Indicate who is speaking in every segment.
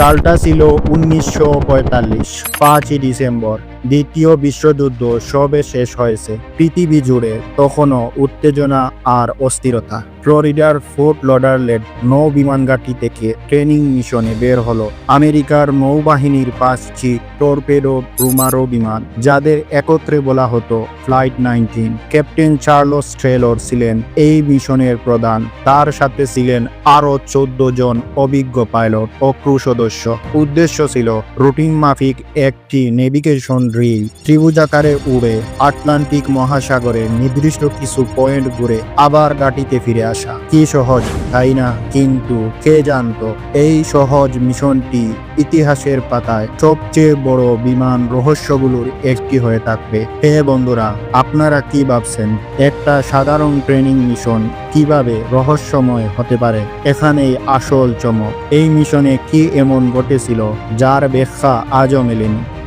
Speaker 1: সালটা ছিল উনিশশো পঁয়তাল্লিশ, পাঁচই ডিসেম্বর। দ্বিতীয় বিশ্বযুদ্ধ সবে শেষ হয়েছে। পৃথিবী জুড়ে তখনও উত্তেজনা আর অস্থিরতা। ফ্লোরিডার ফোর্ট লডারলেড নৌ বিমান ঘাঁটি থেকে ট্রেনিং মিশনে বের হলো আমেরিকার নৌবাহিনীর পাঁচটি টর্পেডো ব্রুমারো বিমান, যাদের একত্রে বলা হতো flight nineteen. Captain Charles Taylor ছিলেন এই মিশনের প্রধান, তার সাথে ছিলেন আরও চোদ্দ জন অভিজ্ঞ পাইলট ও ক্রু সদস্য। উদ্দেশ্য ছিল রুটিন মাফিক একটি নেভিগেশন ড্রিল ত্রিভুজাকারে উড়ে আটলান্টিক মহাসাগরে নির্দিষ্ট কিছু পয়েন্ট ঘুরে আবার গাটিতে ফিরে আসা। কি সহজ? তাই না? কিন্তু কে জানতো? এই সহজ মিশনটি ইতিহাসের পাতায় সবচেয়ে বড় বিমান রহস্যগুলোর একটি হয়ে থাকবে। হে বন্ধুরা, আপনারা কি ভাবছেন? একটা সাধারণ ট্রেনিং মিশন কীভাবে রহস্যময় হতে পারে? এখানেই আসল চমক। এই মিশনে কি এমন ঘটেছিল? যার ব্যাখ্যা আজও মেলেনি।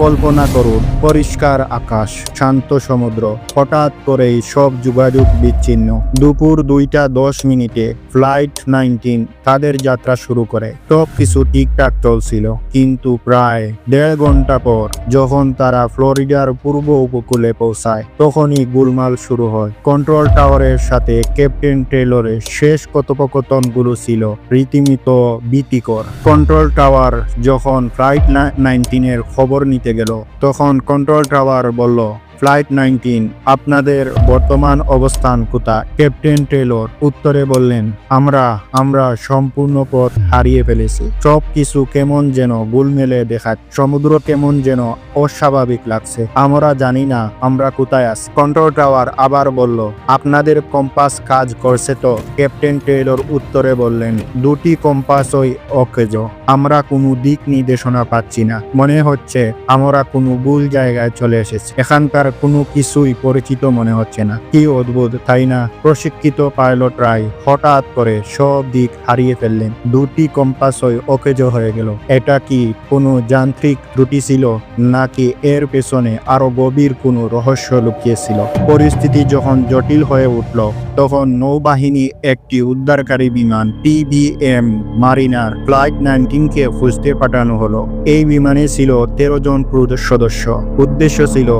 Speaker 1: কল্পনা করুন, পরিষ্কার আকাশ, শান্ত সমুদ্র। হঠাৎ করেই সব যোগাযোগ বিচ্ছিন্ন। দুপুর দুইটা দশ মিনিটে ফ্লাইট নাইনটিন তাদের যাত্রা শুরু করে। সব কিছু ঠিকঠাক চলছিল। কিন্তু প্রায় দেড় ঘণ্টা পর যখন তারা ফ্লোরিডার পূর্ব উপকূলে পৌঁছায়, তখনই গোলমাল শুরু হয়। কন্ট্রোল টাওয়ারের সাথে ক্যাপ্টেন টেলরের শেষ কথোপকথনগুলো ছিল রীতিমতো ভীতিকর। কন্ট্রোল টাওয়ার যখন ফ্লাইট নাইনটিনের খবর নিতে গেল। তখন কন্ট্রোল টাওয়ার বলল ফ্লাইট নাইনটিন, আপনাদের বর্তমান অবস্থান কোথায়? ক্যাপ্টেন টেলর উত্তরে বললেন, আমরা আমরা সম্পূর্ণ পথ হারিয়ে ফেলেছি। সব কিছু কেমন যেন গুলমেলে দেখায়। সমুদ্র কেমন যেন অস্বাভাবিক লাগছে। আমরা জানি না আমরা কোথায় আছি। কন্ট্রোল টাওয়ার আবার বলল, আপনাদের কম্পাস কাজ করছে তো? ক্যাপ্টেন টেলর উত্তরে বললেন, দুটি কম্পাসই অকেজ। আমরা কোনো দিক নির্দেশনা পাচ্ছি না। মনে হচ্ছে আমরা কোনো ভুল জায়গায় চলে এসেছি। এখানকার কোনো কিছুই পরিচিত মনে হচ্ছে না। কি অদ্ভুত, তাই না? প্রশিক্ষিত পাইলটরাই হঠাৎ করে সব দিক হারিয়ে ফেললেন। দুটি কম্পাসই অকেজ হয়ে গেল। এটা কি কোনো যান্ত্রিক ত্রুটি ছিল, নাকি এর পেছনে আরও গভীর কোনো রহস্য লুকিয়েছিল? পরিস্থিতি যখন জটিল হয়ে উঠল, তখন নৌবাহিনী একটি উদ্ধারকারী বিমান টিবিএম মারিনার ফ্লাইট নাইনটিনকে খুঁজতে পাঠানো হলো। এই বিমানে ছিল তেরো জন ক্রু সদস্য। উদ্দেশ্য ছিল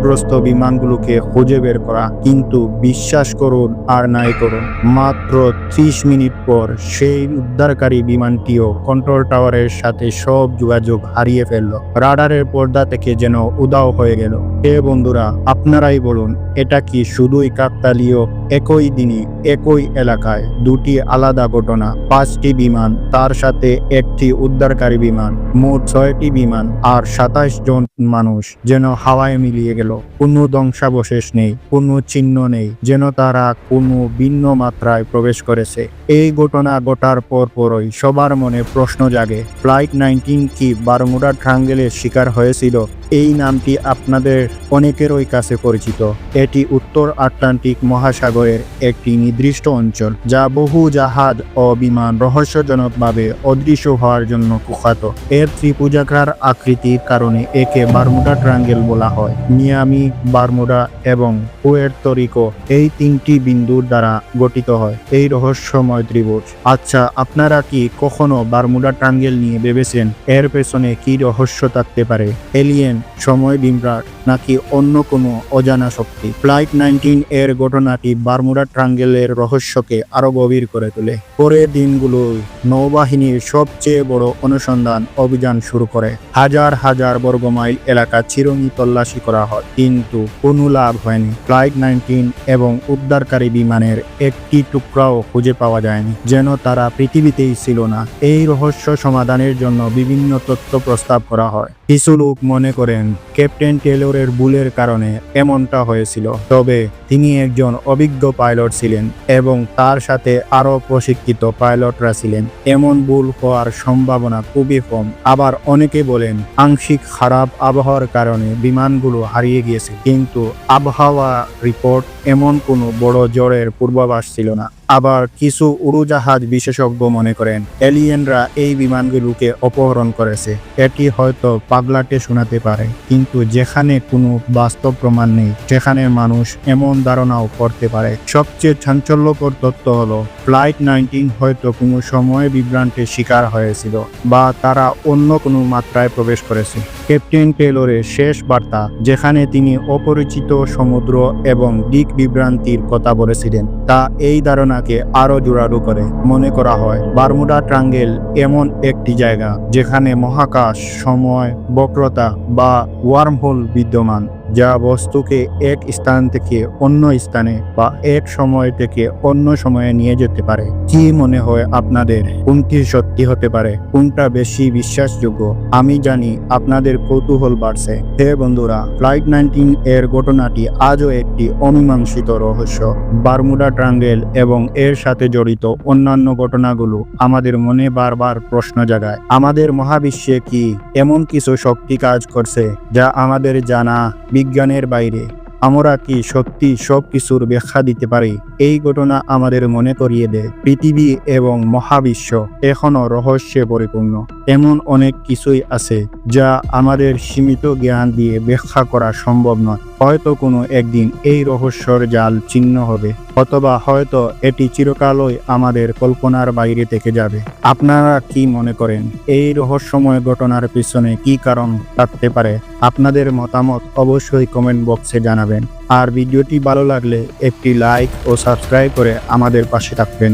Speaker 1: বিপদগ্রস্ত বিমানগুলোকে খুঁজে বের করা, কিন্তু বিশ্বাস করুন আর নাই করুন। মাত্র ত্রিশ মিনিট পর সেই উদ্ধারকারী বিমানটিও কন্ট্রোল টাওয়ারের সাথে সব যোগাযোগ হারিয়ে ফেলল। রাডারের পর্দা থেকে যেন উদাও হয়ে গেল। হে বন্ধুরা, আপনারাই বলুন, এটা কি শুধুই কাকতালীয় একই দিনই, একই এলাকায় দুটি আলাদা ঘটনা, পাঁচটি বিমান, তার সাথে একটি উদ্ধারকারী বিমান, মোট ছয়টি বিমান আর সাতাশ জন মানুষ যেন হাওয়ায় মিলিয়ে গেল। কোনো ধ্বংসাবশেষ নেই, কোনো চিহ্ন নেই, যেন তারা কোনো ভিন্ন মাত্রায় প্রবেশ করেছে। এই ঘটনা ঘটার পর পরই সবার মনে প্রশ্ন জাগে, ফ্লাইট নাইনটিন কি বারমুডা ট্রাঙ্গেলের শিকার হয়েছিল? এই নামটি আপনাদের অনেকেরই কাছে পরিচিত। এটি উত্তর আটলান্টিক মহাসাগরের একটি নির্দিষ্ট অঞ্চল, যা বহু জাহাজ ও বিমান রহস্যজনকভাবে অদৃশ্য হওয়ার জন্য কুখ্যাত। এর ত্রিপুজাকার আকৃতির কারণে একে বারমুডা ট্রাঙ্গেল বলা হয়। মিয়ামি, বারমুডা এবং পুয়ের্তরিকো এই তিনটি বিন্দুর দ্বারা গঠিত হয়। এই রহস্যময় ত্রিভুজ। আচ্ছা আপনারা কি কখনো বারমুডা ট্রাঙ্গেল নিয়ে ভেবেছেন? এর পেছনে কি রহস্য থাকতে পারে? এলিয়েন সময় বিভ্রাট নাকি অন্য কোনো অজানা শক্তি। ফ্লাইট নাইনটিন এর ঘটনাটি বারমুডা ট্রাঙ্গেলের রহস্যকে আরও গভীর করে তোলে। পরের দিনগুলোয় নৌবাহিনীর সবচেয়ে বড় অনুসন্ধান অভিযান শুরু করে। হাজার হাজার বর্গমাইল এলাকা চিরুনি তল্লাশি করা হয়, কিন্তু কোনো লাভ হয়নি। ফ্লাইট নাইনটিন এবং উদ্ধারকারী বিমানের একটি টুকরাও খুঁজে পাওয়া যায়নি, যেন তারা পৃথিবীতেই ছিল না। এই রহস্য সমাধানের জন্য বিভিন্ন তথ্য প্রস্তাব করা হয়। কিছু লোক মনে করেন ক্যাপ্টেন টেলরের ভুলের কারণে এমনটা হয়েছিল। তবে তিনি একজন অভিজ্ঞ পাইলট ছিলেন এবং তার সাথে আরও প্রশিক্ষিত পাইলটরা ছিলেন। এমন ভুল হওয়ার সম্ভাবনা খুবই কম। আবার অনেকে বলেন, আংশিক খারাপ আবহাওয়ার কারণে বিমানগুলো হারিয়ে গিয়েছে। কিন্তু আবহাওয়া রিপোর্ট এমন কোনো বড় জ্বরের পূর্বাভাস ছিল না। আবার কিছু উড়োজাহাজ বিশেষজ্ঞ মনে করেন, এলিয়েনরা এই বিমানগুলোকে অপহরণ করেছে। এটি হয়তো পাগলাটে শোনাতে পারে, কিন্তু যেখানে কোনো বাস্তব প্রমাণ নেই সেখানে মানুষ এমন ধারণাও করতে পারে। সবচেয়ে চাঞ্চল্যকর তথ্য হলো, ফ্লাইট নাইনটিন হয়তো কোনো সময় বিভ্রান্তের শিকার হয়েছিল, বা তারা অন্য কোনো মাত্রায় প্রবেশ করেছে। ক্যাপ্টেন টেলরের শেষ বার্তা, যেখানে তিনি অপরিচিত সমুদ্র এবং দিক বিভ্রান্তির কথা বলেছিলেন, তা এই ধারণাকে আরও জোরালো করে মনে করা হয়। বারমুডা ট্রাঙ্গেল এমন একটি জায়গা যেখানে মহাকাশ, সময়, বক্রতা বা ওয়ার্মহোল বিদ্যমান। যা বস্তুকে এক স্থান থেকে অন্য স্থানে বা এক সময় থেকে অন্য সময়ে নিয়ে যেতে পারে। কি মনে হয় আপনাদের? কোনটি সত্যি হতে পারে? কোনটা বেশি বিশ্বাসযোগ্য? আমি জানি আপনাদের কৌতূহল বাড়ছে। হে বন্ধুরা ফ্লাইট নাইনটিন এর ঘটনাটি আজও একটি অমীমাংসিত রহস্য। বারমুডা ট্রাঙ্গেল এবং এর সাথে জড়িত অন্যান্য ঘটনাগুলো আমাদের মনে বারবার প্রশ্ন জাগায়। আমাদের মহাবিশ্বে কি এমন কিছু শক্তি কাজ করছে যা আমাদের জানা বিজ্ঞানের বাইরে আমরা কি সত্যি সব কিছুর ব্যাখ্যা দিতে পারি? এই ঘটনা আমাদের মনে করিয়ে দেয়, পৃথিবী এবং মহাবিশ্ব এখনও রহস্যে পরিপূর্ণ। এমন অনেক কিছুই আছে যা আমাদের সীমিত জ্ঞান দিয়ে ব্যাখ্যা করা সম্ভব নয়। হয়তো কোনো একদিন এই রহস্যর জাল চিহ্ন হবে, অথবা হয়তো এটি চিরকালই আমাদের কল্পনার বাইরে থেকে যাবে। আপনারা কি মনে করেন, এই রহস্যময় ঘটনার পিছনে কি কারণ থাকতে পারে? আপনাদের মতামত অবশ্যই কমেন্ট বক্সে জানাবেন। আর ভিডিওটি ভালো লাগলে একটি লাইক ও সাবস্ক্রাইব করে আমাদের পাশে থাকবেন।